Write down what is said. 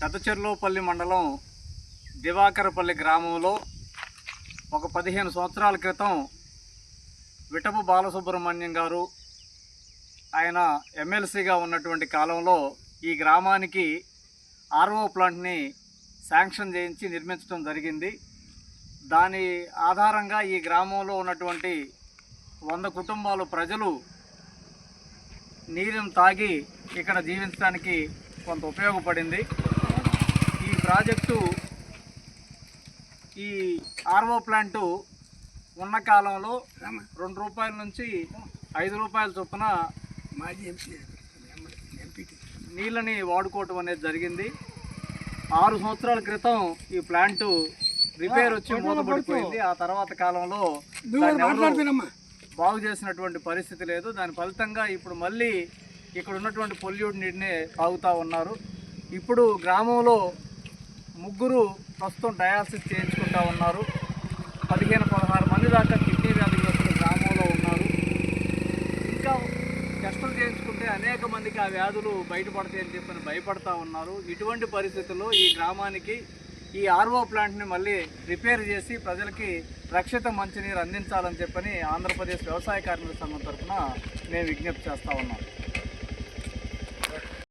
పెద్దచెర్లోపల్లి మండలం దివాకరపల్లి గ్రామంలో ఒక పదిహేను సంవత్సరాల క్రితం విటపు బాలసుబ్రహ్మణ్యం గారు ఆయన ఎమ్మెల్సీగా ఉన్నటువంటి కాలంలో ఈ గ్రామానికి ఆర్ఓ ప్లాంట్ని శాంక్షన్ చేయించి నిర్మించడం జరిగింది. దాని ఆధారంగా ఈ గ్రామంలో ఉన్నటువంటి వంద కుటుంబాలు ప్రజలు నీరుని తాగి ఇక్కడ జీవించడానికి కొంత ఉపయోగపడింది. ప్రాజెక్టు ఈ ఆర్ఓ ప్లాంటు ఉన్న కాలంలో రెండు రూపాయల నుంచి ఐదు రూపాయల చొప్పున నీళ్ళని వాడుకోవటం అనేది జరిగింది. ఆరు సంవత్సరాల క్రితం ఈ ప్లాంట్ రిపేర్ వచ్చి మూతపడిపోయింది ఆ తర్వాత కాలంలో బాగు చేసినటువంటి పరిస్థితి లేదు. దాని ఫలితంగా ఇప్పుడు మళ్ళీ ఇక్కడ ఉన్నటువంటి పొల్యూట్ నీటిని తాగుతూ ఉన్నారు. ఇప్పుడు గ్రామంలో ముగ్గురు ప్రస్తుతం డయాలసిస్ చేయించుకుంటా ఉన్నారు. పదిహేను పదహారు మంది దాకా కిడ్నీ వ్యాధిగ్రస్తులు గ్రామంలో ఉన్నారు. ఇంకా టెస్టులు చేయించుకుంటే అనేక మందికి ఆ వ్యాధులు బయటపడతాయని చెప్పని భయపడతా ఉన్నారు. ఇటువంటి పరిస్థితుల్లో ఈ గ్రామానికి ఈ ఆర్ఓ ప్లాంట్ని మళ్ళీ రిపేర్ చేసి ప్రజలకి రక్షిత మంచినీరు అందించాలని చెప్పని ఆంధ్రప్రదేశ్ వ్యవసాయ కార్మిక సంఘం తరఫున మేము విజ్ఞప్తి చేస్తూ ఉన్నాం.